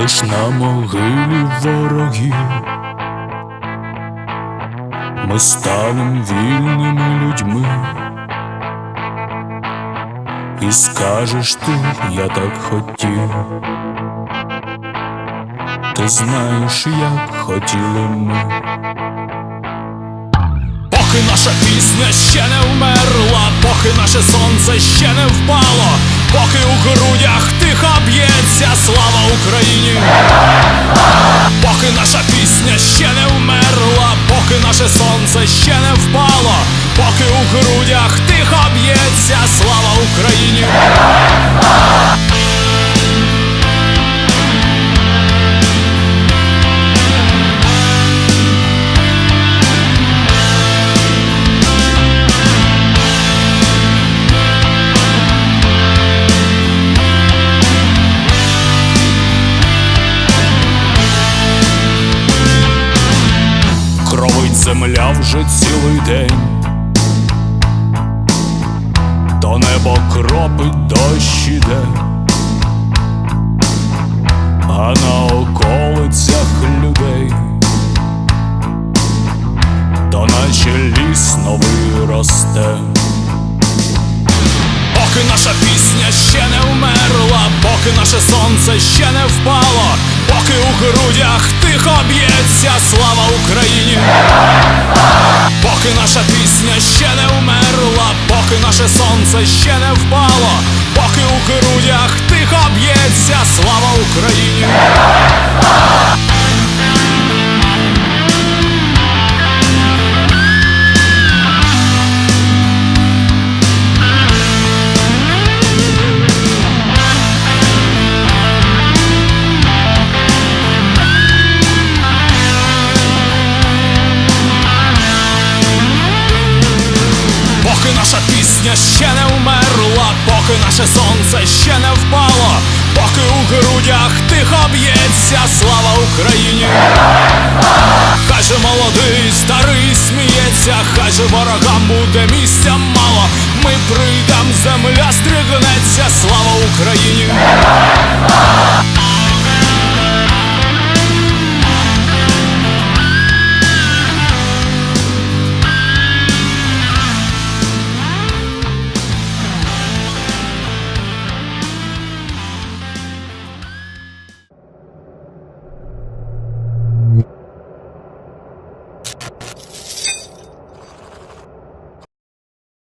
лиш на могилі ворогів. Ми станем вільними людьми. І скажеш ти, я так хотів. Ти знаєш, як хотіли ми. Поки наша пісня ще не вмерла, поки наше сонце ще не впало, поки у грудях наше сонце ще не впало, поки у грудях тихо б'ється слава Україні. Земля вже цілий день, то небо кропить дощ іде, а на околицях людей, то наче ліс новий росте. Пісня ще не вмерла, поки наше сонце ще не впало, поки у грудях тихо б'ється слава Україні. Поки наша пісня ще не вмерла, поки наше сонце ще не впало, поки у грудях тихо б'ється слава Україні. Поки наше сонце ще не впало, поки у грудях тихо б'ється слава Україні. Хай же молодий, старий сміється, хай же ворогам буде місця мало. Ми прийдем, земля стригнеться, слава Україні.